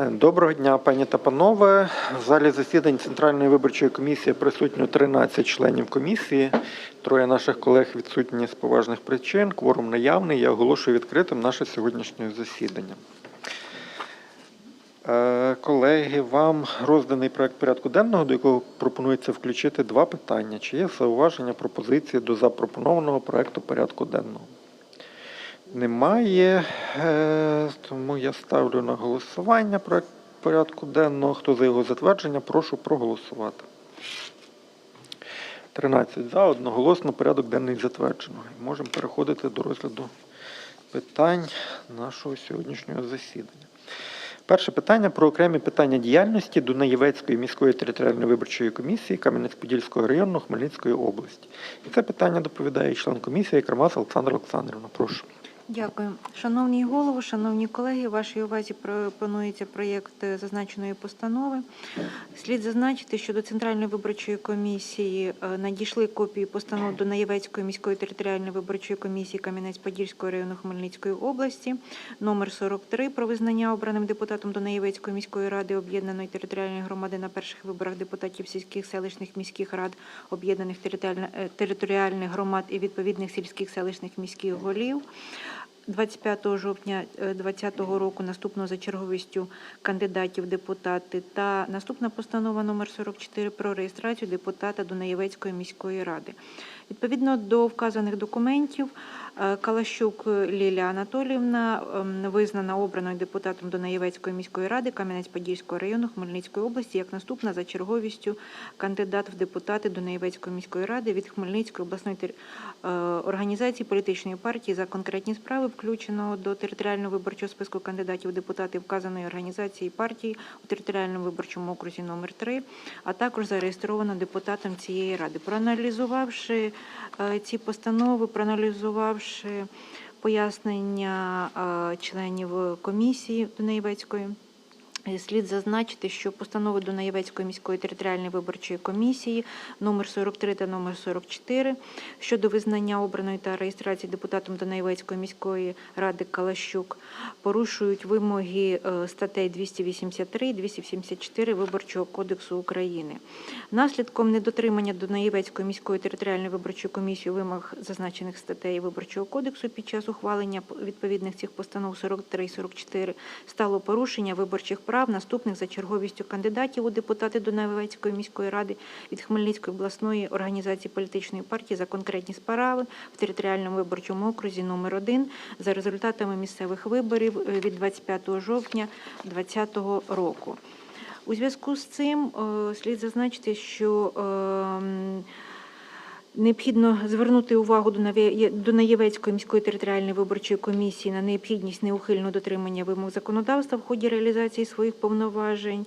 Доброго дня, пані та панове. В залі засідань Центральної виборчої комісії присутньо 13 членів комісії. Троє наших колег відсутні з поважних причин. Кворум наявний. Я оголошую відкритим наше сьогоднішнє засідання. Е, Колеги, вам розданий проект порядку денного, до якого пропонується включити два питання. Чи є зауваження пропозиції до запропонованого проекту порядку денного? Немає, е, тому я ставлю на голосування проект порядку денного. Хто за його затвердження, прошу проголосувати. 13 за, одноголосно порядок денний затверджено. Можемо переходити до розгляду питань нашого сьогоднішнього засідання. Перше питання про окремі питання діяльності Дунаєвецької міської територіальної виборчої комісії Кам'янець-Подільського району Хмельницької області. І це питання доповідає член комісії Крамас Олександра Олександрівна. Прошу. Дякую. Шановний голово, шановні колеги, вашій увазі пропонується проєкт зазначеної постанови. Слід зазначити, що до Центральної виборчої комісії е, надійшли копії постанов до Наєвецької міської територіальної виборчої комісії Кам'янець-Подільського району Хмельницької області, номер 43 про визнання обраним депутатом до Наєвецької міської ради об'єднаної територіальної громади на перших виборах депутатів сільських селищних міських рад об'єднаних е, територіальних громад і відповідних сільських селищних міських голів. 25 жовтня 2020 року наступного за черговістю кандидатів депутати та наступна постанова номер 44 про реєстрацію депутата Дунаєвецької міської ради. Відповідно до вказаних документів, е, Калащук Лілія Анатоліївна ем, визнана обраною депутатом Дунаєвецької міської ради Кам'янець-Подільського району Хмельницької області як наступна за черговістю кандидат в депутати Дунаєвецької міської ради від Хмельницької обласної е, організації політичної партії за конкретні справи, включеного до територіального виборчого списку кандидатів у депутати вказаної організації партії у територіальному виборчому окрузі номер 3 а також зареєстровано депутатом цієї ради. Проаналізувавши ці постанови, проаналізувавши пояснення е, членів комісії Дунаєвецької, Е, Слід зазначити, що постанови Дунаєвецької міської територіальної виборчої комісії номер 43 та номер 44 щодо визнання обраної та реєстрації депутатом Дунаєвецької міської ради Калащук порушують вимоги е, статей 283 і 274 Виборчого кодексу України. Наслідком недотримання Дунаєвецької міської територіальної виборчої комісії вимог зазначених статей Виборчого кодексу під час ухвалення відповідних цих постанов 43 і 44 стало порушення виборчих прав наступних за черговістю кандидатів у депутати Дунаєвецької міської ради від Хмельницької обласної організації політичної партії за конкретні справи в територіальному виборчому окрузі номер 1 за результатами місцевих виборів е, від 25 жовтня 2020 року. У зв'язку з цим е, слід зазначити, що ем, Необхідно звернути увагу до Наєвецької міської територіальної виборчої комісії на необхідність неухильного дотримання вимог законодавства в ході реалізації своїх повноважень.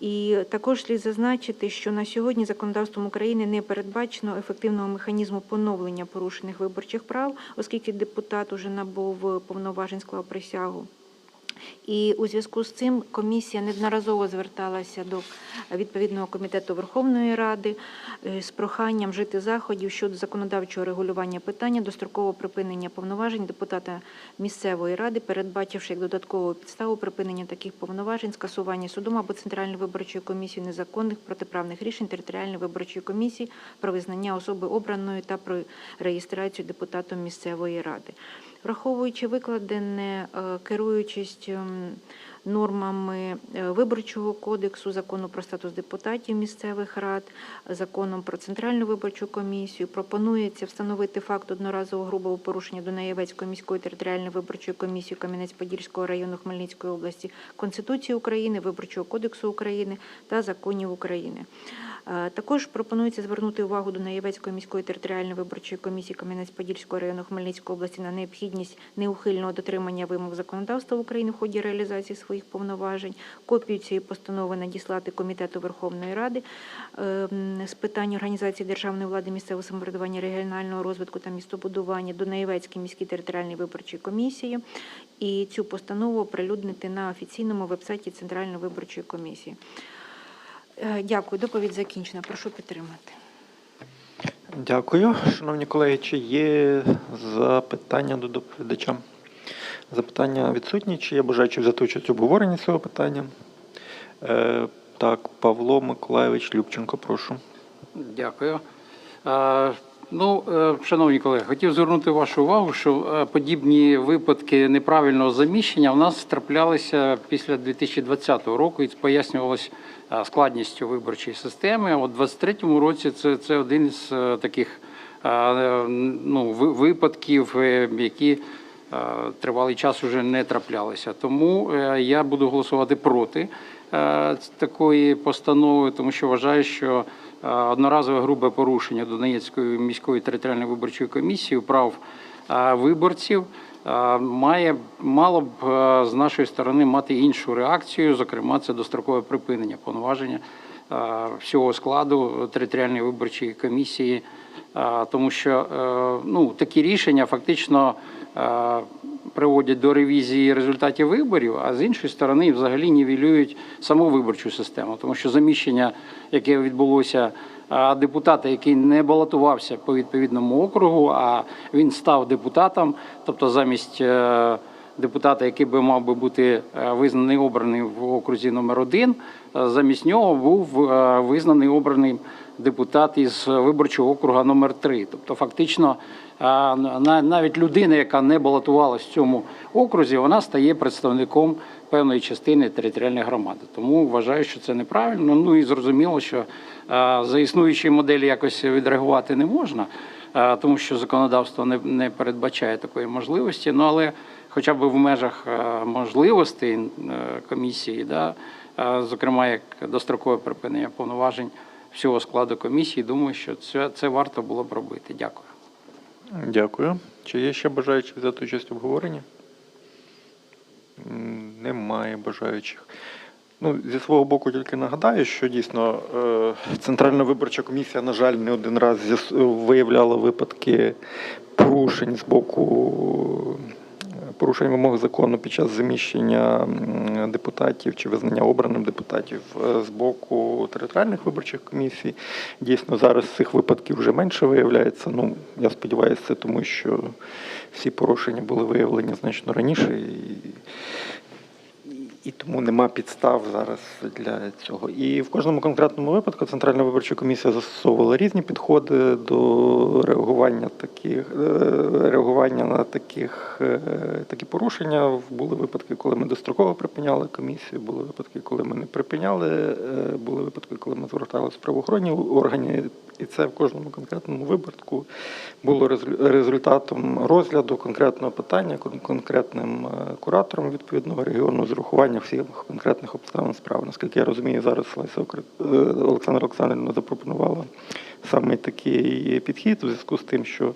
І також слід зазначити, що на сьогодні законодавством України не передбачено ефективного механізму поновлення порушених виборчих прав, оскільки депутат уже набув повноважень склав присягу. І у зв'язку з цим комісія неодноразово зверталася до відповідного комітету Верховної Ради е, з проханням вжити заходів щодо законодавчого регулювання питання дострокового припинення повноважень депутата місцевої ради, передбачивши як додаткову підставу припинення таких повноважень, скасування судом або Центральною виборчою комісією незаконних протиправних рішень територіальної виборчої комісії про визнання особи обраної та про реєстрацію депутатом місцевої ради. Враховуючи викладене, е, керуючись ем, нормами е, виборчого кодексу, закону про статус депутатів місцевих рад, законом про центральну виборчу комісію, пропонується встановити факт одноразового грубого порушення Дунаєвецької міської територіальної виборчої комісії Кам'янець-Подільського району Хмельницької області, Конституції України, Виборчого кодексу України та законів України. Також пропонується звернути увагу до Наєвецької міської територіальної виборчої комісії Кам'янець-Подільського району Хмельницької області на необхідність неухильного дотримання вимог законодавства України в ході реалізації своїх повноважень. Копію цієї постанови надіслати Комітету Верховної Ради е, з питань організації державної влади, місцевого самоврядування, регіонального розвитку та містобудування до Наєвецької міської територіальної виборчої комісії і цю постанову оприлюднити на офіційному вебсайті Центральної виборчої комісії. Е, Дякую. Доповідь закінчена. Прошу підтримати. Дякую. Шановні колеги, чи є запитання до доповідача? Запитання відсутні. Чи є бажаючі взяти участь в обговоренні цього питання? Е, так, Павло Миколайович Любченко, прошу. Дякую. Ну, е, шановні колеги, хотів звернути вашу увагу, що е, подібні випадки неправильного заміщення в нас траплялися після 2020 року і пояснювалось е, складністю виборчої системи. От у 2023 році це, це один е, таких ну, випадків, які тривалий час уже не траплялися. Тому я буду голосувати проти такої постанови, тому що вважаю, що одноразове грубе порушення Донецької міської територіальної виборчої комісії прав е, виборців е, має мало б е, з нашої сторони мати іншу реакцію, зокрема, це дострокове припинення повноваження е, всього складу територіальної виборчої комісії, е, тому що е, ну, такі рішення фактично е, приводять до ревізії результатів виборів, а з іншої сторони, взагалі нівелюють саму виборчу систему, тому що заміщення, яке відбулося. Депутата, який не балотувався по відповідному округу, а він став депутатом, тобто замість е, депутата, який би мав би бути е, визнаний обраний в окрузі номер один, е, замість нього був визнаний обраний депутат із виборчого округа номер 3 Тобто, фактично, навіть людина, яка не балотувалась в цьому окрузі, вона стає представником певної частини територіальної громади. Тому вважаю, що це неправильно. Ну і зрозуміло, що за існуючі моделі якось відреагувати не можна, тому що законодавство не, передбачає такої можливості. Ну але хоча б в межах можливостей комісії, да, зокрема як дострокове припинення повноважень всього складу комісії, думаю, що це, це варто було б робити. Дякую. Дякую. Чи є ще бажаючі взяти участь в обговоренні? Немає бажаючих. Ну, зі свого боку тільки нагадаю, що дійсно е, Центральна виборча комісія, на жаль, не один раз виявляла випадки порушень з боку порушень вимог закону під час заміщення депутатів чи визнання обраним депутатів е, з боку територіальних виборчих комісій. Дійсно, зараз цих випадків вже менше виявляється. Ну, я сподіваюся, це тому, що всі порушення були виявлені значно раніше. І, і тому нема підстав зараз для цього. І в кожному конкретному випадку Центральна виборча комісія застосовувала різні підходи до реагування таких е, реагування на таких е, такі порушення. Були випадки, коли ми достроково припиняли комісію, були випадки, коли ми не припиняли, е, були випадки, коли ми зверталися в правоохоронні органи. І це в кожному конкретному випадку було резу- результатом розгляду конкретного питання конкретним е, куратором відповідного регіону з урахуванням всіх конкретних обставин справи. Наскільки я розумію, зараз Леся Олександра Олександрівна запропонувала саме такий підхід у зв'язку з тим, що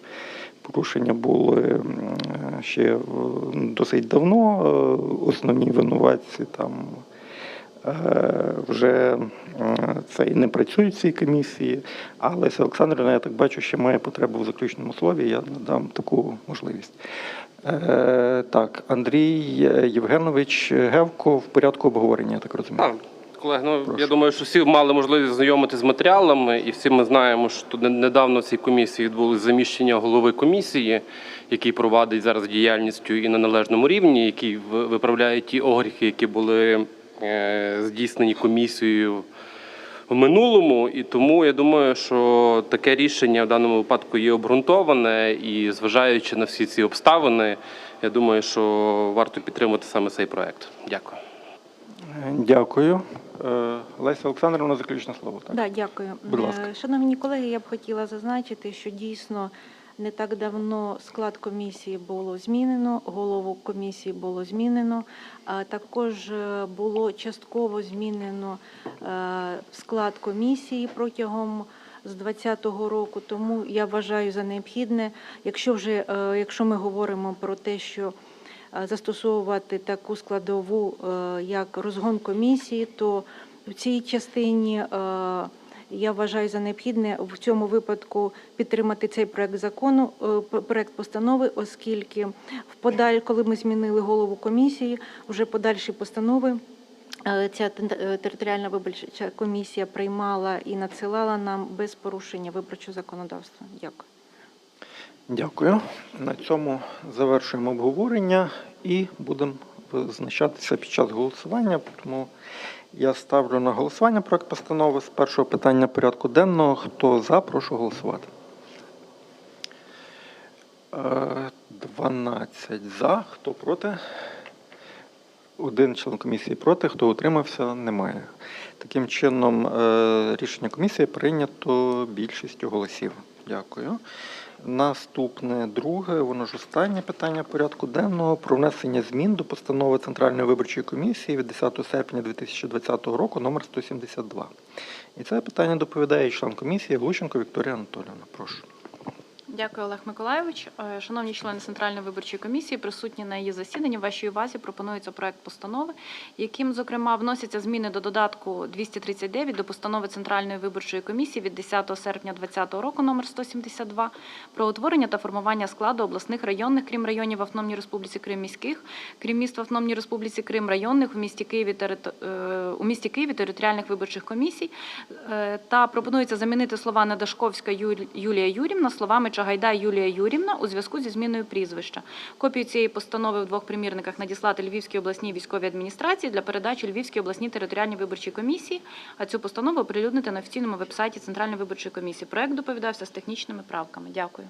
порушення були е, ще досить давно. е, Основні винуватці там вже е, це і не працюють в цій комісії. А Леся Олександрівна, я так бачу, ще має потребу в заключному слові. Я надам таку можливість. Е, Так, Андрій Євгенович Гевко в порядку обговорення, я так розумію. Так, колеги, ну Прошу. я думаю, що всі мали можливість знайомити з матеріалами, і всі ми знаємо, що не- недавно в цій комісії відбулось заміщення голови комісії, який провадить зараз діяльністю і на належному рівні, який виправляє ті огріхи, які були е, здійснені комісією в минулому. І тому я думаю, що таке рішення в даному випадку є обґрунтоване, і зважаючи на всі ці обставини, я думаю, що варто підтримати саме цей проект. Дякую. Дякую. Е, Леся Олександровна, заключне слово. Так? Да, дякую. Будь ласка. Е, Шановні колеги, я б хотіла зазначити, що дійсно не так давно склад комісії було змінено, голову комісії було змінено. Також е, було частково змінено е, склад комісії протягом з 2020 року. Тому я вважаю за необхідне, якщо вже е, якщо ми говоримо про те, що е, застосовувати таку складову, е, як розгон комісії, то в цій частині е, я вважаю за необхідне в цьому випадку підтримати цей проект закону, е, проект постанови, оскільки в подаль, коли ми змінили голову комісії, вже подальші постанови. е, Ця е, територіальна виборча комісія приймала і надсилала нам без порушення виборчого законодавства. Дякую. Дякую. На цьому завершуємо обговорення і будемо визначатися під час голосування. Тому я ставлю на голосування проект постанови з першого питання порядку денного. Хто за, прошу голосувати. Е, 12 за. Хто проти? Один член комісії проти, хто утримався, немає. Таким чином, е, рішення комісії прийнято більшістю голосів. Дякую. Наступне друге, воно ж останнє питання порядку денного про внесення змін до постанови Центральної виборчої комісії від 10 серпня 2020 року номер 172. І це питання доповідає член комісії Глущенко Вікторія Анатоліївна. Прошу. Дякую, Олег Миколайович. Е, Шановні члени Центральної виборчої комісії, присутні на її засіданні, в вашій увазі пропонується проект постанови, яким, зокрема, вносяться зміни до додатку 239 до постанови Центральної виборчої комісії від 10 серпня 2020 року номер 172 про утворення та формування складу обласних районних, крім районів в Автономній Республіці Крим міських, крім міст в Автономній Республіці Крим районних в місті Києві е, у місті Києві територіальних виборчих комісій Е, та пропонується замінити слова Недашковська Юлія Юрівна словами Чагайдай Юлія Юрівна у зв'язку зі зміною прізвища. Копію цієї постанови в двох примірниках надіслати Львівській обласній військовій адміністрації для передачі Львівській обласній територіальній виборчій комісії, а цю постанову оприлюднити на офіційному вебсайті Центральної виборчої комісії. Проект доповідався з технічними правками. Дякую.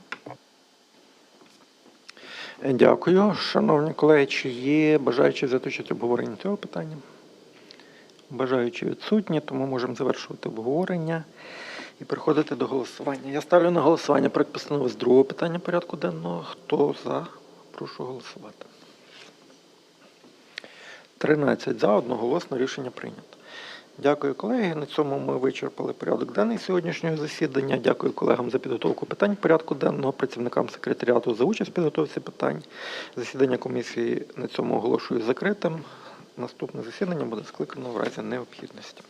Дякую. Шановні колеги, чи є бажаючі взяти участь в обговоренні цього питання? Бажаючі відсутні, тому можемо завершувати обговорення і переходити до голосування. Я ставлю на голосування проект постанови з другого питання порядку денного. Хто за? Прошу голосувати. 13 за, одноголосно рішення прийнято. Дякую, колеги. На цьому ми вичерпали порядок денний сьогоднішнього засідання. Дякую колегам за підготовку питань порядку денного, працівникам секретаріату за участь в підготовці питань. Засідання комісії на цьому оголошую закритим. Наступне засідання буде скликано в разі необхідності.